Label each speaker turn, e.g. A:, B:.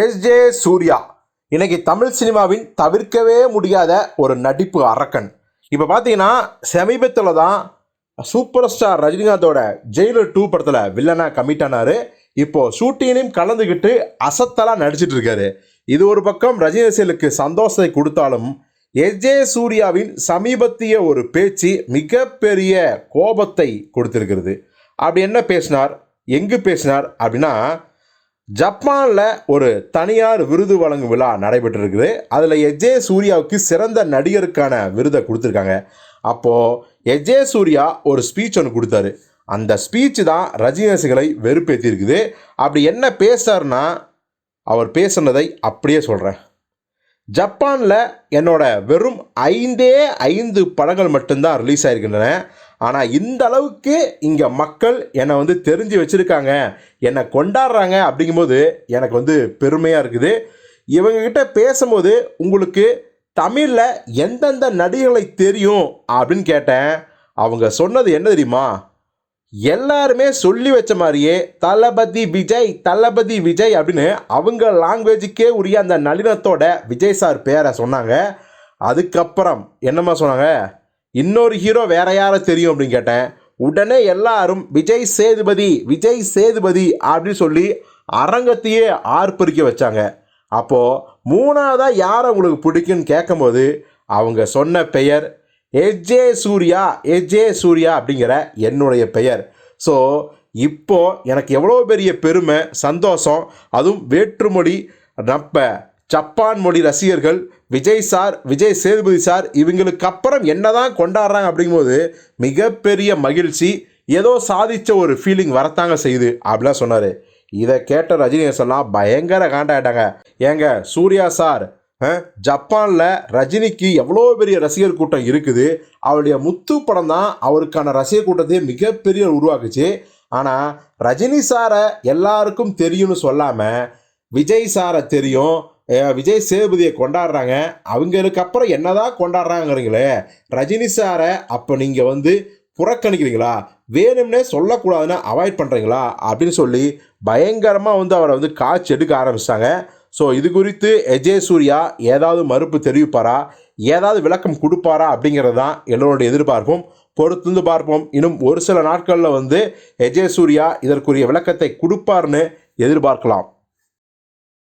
A: SJ Surya. இன்னைக்கு தமிழ் சினிமாவின் தவிர்க்கவே முடியாத ஒரு நடிப்பு அரக்கன். இப்போ பார்த்தீங்கன்னா சமீபத்தில் தான் சூப்பர் ஸ்டார் ரஜினிகாந்தோட ஜெயிலர் டூ படத்தில் வில்லனாக கமிட் ஆனார். இப்போது ஷூட்டிங்லையும் கலந்துக்கிட்டு அசத்தலாக நடிச்சிட்டு இருக்காரு. இது ஒரு பக்கம் ரஜினி ரசிகர்களுக்கு சந்தோஷத்தை கொடுத்தாலும் எஸ்ஜே சூர்யாவின் சமீபத்திய ஒரு பேச்சு மிகப்பெரிய கோபத்தை கொடுத்திருக்கிறது. அப்படி என்ன பேசினார்? எங்கு பேசினார்? அப்படின்னா ஜப்பானில் ஒரு தனியார் விருது வழங்கும் விழா நடைபெற்றிருக்குது. அதில் எஜே சூர்யாவுக்கு சிறந்த நடிகருக்கான விருதை கொடுத்துருக்காங்க. அப்போது எஜே சூர்யா ஒரு ஸ்பீச் ஒன்று கொடுத்தாரு. அந்த ஸ்பீச் தான் ரஜினி வெறுப்பேற்றிருக்குது அப்படி என்ன பேசுறாருன்னா அவர் பேசுனதை அப்படியே சொல்கிறேன் ஜப்பானில் என்னோட வெறும் ஐந்தே ஐந்து படங்கள் மட்டும்தான் ரிலீஸ் ஆகிருக்கின்றன ஆனால் இந்த அளவுக்கு இங்கே மக்கள் என்னை வந்து தெரிஞ்சு வச்சுருக்காங்க. என்னை கொண்டாடுறாங்க அப்படிங்கும்போது எனக்கு வந்து பெருமையாக இருக்குது. இவங்ககிட்ட பேசும்போது உங்களுக்கு தமிழில் எந்தெந்த நடிகர்களை தெரியும் அப்படின்னு கேட்டேன். அவங்க சொன்னது என்ன தெரியுமா? எல்லாருமே சொல்லி வச்ச மாதிரியே தளபதி விஜய் தளபதி விஜய் அப்படின்னு அவங்க லாங்குவேஜுக்கே உரிய அந்த நளினத்தோட விஜய் சார் பேரை சொன்னாங்க. அதுக்கப்புறம் என்னம்மா சொன்னாங்க? இன்னொரு ஹீரோ வேற யாரை தெரியும் அப்படின்னு கேட்டேன். உடனே எல்லாரும் விஜய் சேதுபதி விஜய் சேதுபதி அப்படின்னு சொல்லி அரங்கத்தையே ஆர்ப்பரிக்க வச்சாங்க. அப்போது மூணாவதாக யாரை உங்களுக்கு பிடிக்கும்னு கேட்கும்போது அவங்க சொன்ன பெயர் எஜே சூர்யா எஜே சூர்யா அப்படிங்கிற என்னுடைய பெயர். ஸோ இப்போது எனக்கு எவ்வளோ பெரிய பெருமை சந்தோஷம் அதுவும் வேற்றுமொழி நம்ம ஜப்பான் மொழி ரசிகர்கள் விஜய் சார் விஜய் சேதுபதி சார் இவங்களுக்கு அப்புறம் என்னதான் கொண்டாடுறாங்க அப்படிங்கும்போது மிகப்பெரிய மகிழ்ச்சி ஏதோ சாதித்த ஒரு ஃபீலிங் வரத்தாங்க செய்யுது அப்படிலாம் சொன்னார். இதை கேட்ட ரஜினிகாந்த் எல்லாம் பயங்கர காண்டாயிட்டாங்க ஏங்க சூர்யா சார் ஜப்பானில் ரஜினிக்கு எவ்வளோ பெரிய ரசிகர் கூட்டம் இருக்குது அவருடைய முத்து படம் தான் அவருக்கான ரசிகர் கூட்டத்தையே மிகப்பெரிய உருவாக்குச்சு. ஆனால் ரஜினி சாரை எல்லாருக்கும் தெரியும்னு சொல்லாமல் விஜய் சாரை தெரியும் விஜய் சேதுபதியை கொண்டாடுறாங்க. அவங்களுக்கு அப்புறம் என்னதான் கொண்டாடுறாங்கிறீங்களே ரஜினி சாரை அப்போ நீங்கள் வந்து புறக்கணிக்கிறீங்களா? வேணும்னே சொல்லக்கூடாதுன்னு அவாய்ட் பண்ணுறீங்களா அப்படின்னு சொல்லி பயங்கரமாக வந்து அவரை வந்து காய்ச்சி எடுக்க ஆரம்பிச்சிட்டாங்க. ஸோ இது குறித்து எஜே சூர்யா ஏதாவது மறுப்பு தெரிவிப்பாரா? ஏதாவது விளக்கம் கொடுப்பாரா? அப்படிங்கிறது தான் எல்லோருடைய எதிர்பார்ப்பும். பொறுத்துந்து பார்ப்போம். இன்னும் ஒரு சில நாட்களில் வந்து எஜே சூர்யா இதற்குரிய விளக்கத்தை கொடுப்பார்னு எதிர்பார்க்கலாம்.